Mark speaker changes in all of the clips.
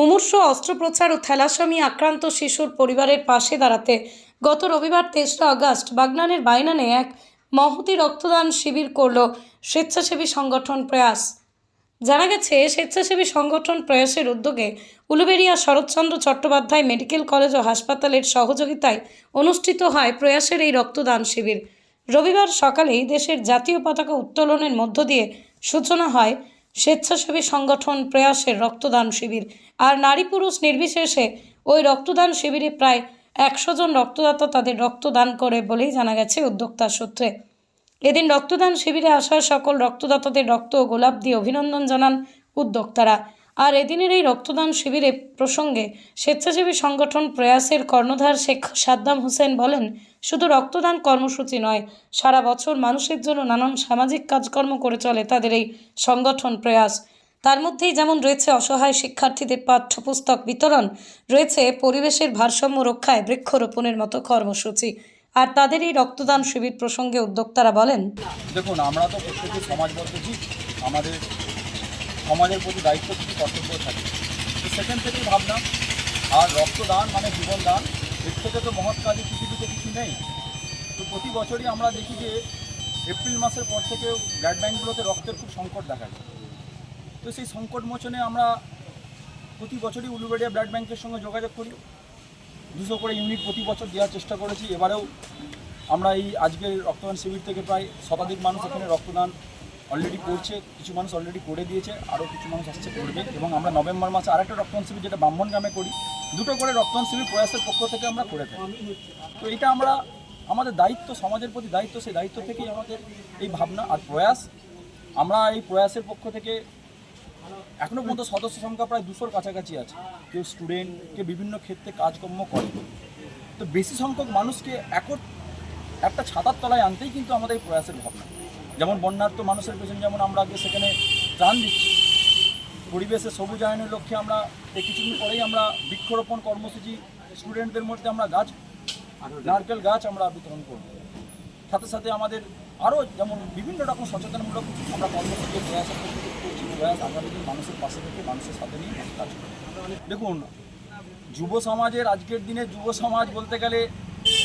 Speaker 1: মুমূর্ষ অস্ত্রোপচার ও থ্যালাসেমি আক্রান্ত শিশুর পরিবারের পাশে দাঁড়াতে গত রবিবার তেসরা আগস্ট বাগনানের বাইনানে এক মহতি রক্তদান শিবির করল স্বেচ্ছাসেবী সংগঠন প্রয়াস। জানা গেছে, স্বেচ্ছাসেবী সংগঠন প্রয়াসের উদ্যোগে উলুবেড়িয়া শরৎচন্দ্র চট্টোপাধ্যায় মেডিকেল কলেজ ও হাসপাতালের সহযোগিতায় অনুষ্ঠিত হয় প্রয়াসের এই রক্তদান শিবির। রবিবার সকালেই দেশের জাতীয় পতাকা উত্তোলনের মধ্য দিয়ে সূচনা হয় স্বেচ্ছাসেবী সংগঠন প্রয়াসের রক্তদান শিবির। আর নারী পুরুষ নির্বিশেষে ওই রক্তদান শিবিরে প্রায় একশো জন রক্তদাতা তাদের রক্তদান করে বলেই জানা গেছে উদ্যোক্তার সূত্রে। এদিন রক্তদান শিবিরে আসা সকল রক্তদাতাদের রক্ত ও গোলাপ দিয়ে অভিনন্দন জানান উদ্যোক্তারা। আর এদিনের এই রক্তদান শিবিরে প্রসঙ্গে স্বেচ্ছাসেবী সংগঠন প্রয়াসের কর্ণধার শেখ সাদ্দাম হোসেন বলেন, শুধু রক্তদান কর্মসূচি নয়, সারা বছর মানুষের জন্য নানান সামাজিক কাজকর্ম করে চলে তাদের এই সংগঠন প্রয়াস। তার মধ্যেই যেমন রয়েছে অসহায় শিক্ষার্থীদের পাঠ্যপুস্তক বিতরণ, রয়েছে পরিবেশের ভারসাম্য রক্ষায় বৃক্ষরোপণের মতো কর্মসূচি। আর তাদের এই রক্তদান শিবির প্রসঙ্গে উদ্যোক্তারা বলেন,
Speaker 2: দেখুন, আমরা তো প্রত্যেকে সমাজবদ্ধ আমাদের সমাজের প্রতি দায়িত্ব কিছু কর্তব্য থাকে। তো সেখান থেকেই ভাবলাম আর রক্তদান মানে জীবনদান, এর থেকে তো মহৎ কাজে পৃথিবীতে কিছু নেই। তো প্রতি বছরই আমরা দেখি যে এপ্রিল মাসের পর থেকে ব্লাড ব্যাঙ্কগুলোতে রক্তের খুব সংকট দেখা যায়। তো সেই সংকট মোচনে আমরা প্রতি বছরই উলুবেড়িয়া ব্লাড ব্যাংকের সঙ্গে যোগাযোগ করি। দুশো করে ইউনিট প্রতি বছর দেওয়ার চেষ্টা করেছি। এবারেও আমরা এই আজকের রক্তদান শিবির থেকে প্রায় শতাধিক মানুষ এখানে রক্তদান অলরেডি করছে, কিছু মানুষ অলরেডি করে দিয়েছে আরও কিছু মানুষ আসছে করবে। এবং আমরা নভেম্বর মাসে আরেকটা রক্তদান শিবির যেটা ব্রাহ্মণ গ্রামে করি, দুটো করে রক্তদান শিবির প্রয়াসের পক্ষ থেকে আমরা করে থাকি। তো এটা আমরা, আমাদের দায়িত্ব, সমাজের প্রতি দায়িত্ব, সেই দায়িত্ব থেকেই আমাদের এই ভাবনা আর প্রয়াস। আমরা এই প্রয়াসের পক্ষ থেকে এখনও পর্যন্ত সদস্য সংখ্যা প্রায় দুশোর কাছাকাছি আছে। কেউ স্টুডেন্ট কেউ বিভিন্ন ক্ষেত্রে কাজকর্ম করে। তো বেশি সংখ্যক মানুষকে একর, একটা ছাতার তলায় আনতেই কিন্তু আমাদের এই প্রয়াসের ভাবনা। যেমন বন্যার্থ মানুষের পেছনে যেমন আমরা আগে সেখানে ত্রাণ দিচ্ছি, পরিবেশে সবুজায়নের লক্ষ্যে আমরা এই কিছুদিন পরেই আমরা বৃক্ষরোপণ কর্মসূচি স্টুডেন্টদের মধ্যে আমরা গাছ, নারকেল গাছ আমরা বিতরণ করব। সাথে সাথে আমাদের আরও যেমন বিভিন্ন রকম সচেতনমূলক আমরা কর্মসূচি থেকে করছি, প্রয়াস আগামী দিন মানুষের পাশে থেকে মানুষের সাথে নিয়ে কাজ করবে। দেখুন, যুব সমাজের আজকের দিনে যুব সমাজ বলতে গেলে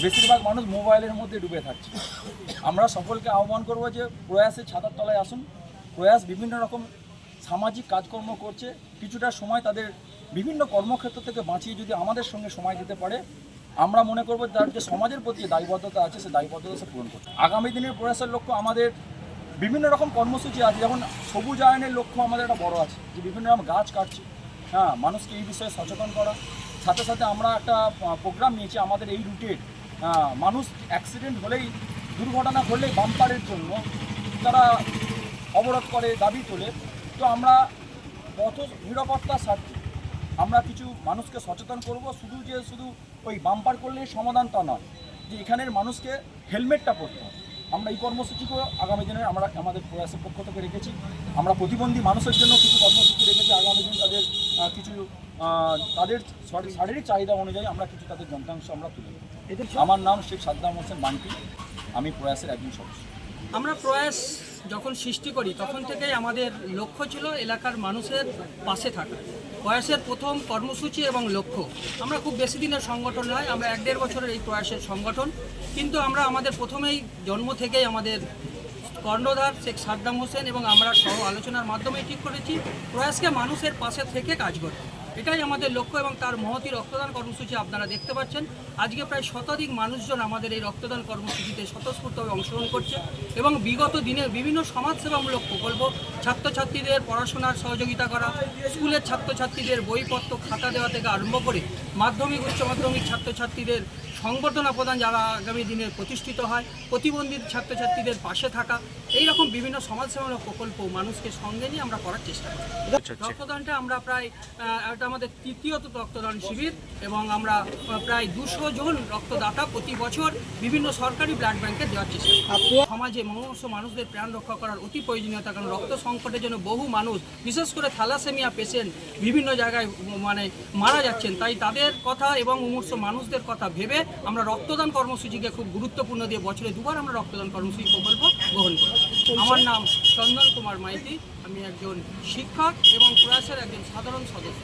Speaker 2: বেশিরভাগ মানুষ মোবাইলের মধ্যে ডুবে থাকছে। আমরা সকলকে আহ্বান করব যে প্রয়াসের ছাতার তলায় আসুন। প্রয়াস বিভিন্ন রকম সামাজিক কাজকর্ম করছে। কিছুটা সময় তাদের বিভিন্ন কর্মক্ষেত্র থেকে বাঁচিয়ে যদি আমাদের সঙ্গে সময় দিতে পারে, আমরা মনে করব তার যে সমাজের প্রতি যে দায়বদ্ধতা আছে সেই দায়বদ্ধতা সে পূরণ করছে আগামী দিনের প্রয়াসের লক্ষ্য আমাদের বিভিন্ন রকম কর্মসূচি আছে। যেমন সবুজায়নের লক্ষ্য আমাদের একটা বড় আছে, যে বিভিন্ন রকম গাছ কাটছে। হ্যাঁ মানুষকে এই বিষয়ে সচেতন করা। সাথে সাথে আমরা একটা প্রোগ্রাম নিয়েছি আমাদের এই রুটের মানুষ অ্যাক্সিডেন্ট হলেই, দুর্ঘটনা ঘটলেই বাম্পারের জন্য তারা অবরোধ করে, দাবি তোলে। তো আমরা পথ নিরাপত্তার স্বার্থে আমরা কিছু মানুষকে সচেতন করব। শুধু যে শুধু ওই বাম্পার করলেই সমাধান তা নয়, যে এখানের মানুষকে হেলমেটটা পরতে হবে। আমরা এই কর্মসূচিকেও আগামী দিনে আমরা আমাদের প্রয়াসের পক্ষ থেকে রেখেছি। আমরা প্রতিবন্ধী মানুষের জন্য কিছু কর্মসূচি রেখেছি। আগামী দিন তাদের কিছু তাদের শারীরিক চাহিদা অনুযায়ী আমরা কিছু তাদের যন্ত্রাংশ আমরা তুলে এদের আমার নাম শেখ সাদ্দাম হোসেন বান্টি আমি প্রয়াসের একজন সদস্য।
Speaker 3: আমরা প্রয়াস যখন সৃষ্টি করি, তখন থেকেই আমাদের লক্ষ্য ছিল এলাকার মানুষের পাশে থাকা। প্রয়াসের প্রথম কর্মসূচি এবং লক্ষ্য। আমরা খুব বেশি দিনের সংগঠন নয়, আমরা এক দেড় বছরের এই প্রয়াসের সংগঠন। কিন্তু আমরা আমাদের প্রথমেই জন্ম থেকেই আমাদের কর্ণধার শেখ সাদ্দাম হোসেন এবং আমরা সহ আলোচনার মাধ্যমে ঠিক করেছি, প্রয়াসকে মানুষের পাশে থেকে কাজ করতে এটাই আমাদের লক্ষ্য এবং তার মহতি রক্তদান কর্মসূচি আপনারা দেখতে পাচ্ছেন। আজকে প্রায় শতাধিক মানুষজন আমাদের এই রক্তদান কর্মসূচিতে স্বতঃস্ফূর্তভাবে অংশগ্রহণ করছে এবং বিগত দিনে বিভিন্ন সমাজসেবামূলক প্রকল্প, ছাত্রছাত্রীদের পড়াশোনার সহযোগিতা করা, স্কুলের ছাত্রছাত্রীদের বইপত্র খাতা দেওয়া থেকে আরম্ভ করে মাধ্যমিক, উচ্চ মাধ্যমিক ছাত্রছাত্রীদের সংবর্ধনা প্রদান যারা আগামী দিনে প্রতিষ্ঠিত হয় প্রতিবন্ধী ছাত্রছাত্রীদের পাশে থাকা এই রকম বিভিন্ন সমাজসেবামূলক প্রকল্প মানুষকে সঙ্গে নিয়ে আমরা করার চেষ্টা করি রক্তদানটা আমরা প্রায় এটা আমাদের তৃতীয়ত রক্তদান শিবির এবং আমরা প্রায় দুশো জন রক্তদাতা প্রতি বছর বিভিন্ন সরকারি ব্লাড ব্যাংকে দেওয়ার চেষ্টা করি সমাজে মনুষ্য মানুষদের প্রাণ রক্ষা করার অতি প্রয়োজনীয়তা কারণ রক্ত সংকটের জন্য বহু মানুষ বিশেষ করে থ্যালাসেমিয়া পেশেন্ট বিভিন্ন জায়গায় মানে মারা যাচ্ছেন। তাই তাদের কথা এবং মুমূর্ষ মানুষদের কথা ভেবে আমরা রক্তদান কর্মসূচিকে খুব গুরুত্বপূর্ণ দিয়ে বছরে দুবার আমরা রক্তদান কর্মসূচি প্রকল্প গ্রহণ করি আমার নাম চন্দন কুমার মাইতি আমি একজন শিক্ষক এবং প্রয়াসের একজন সাধারণ সদস্য।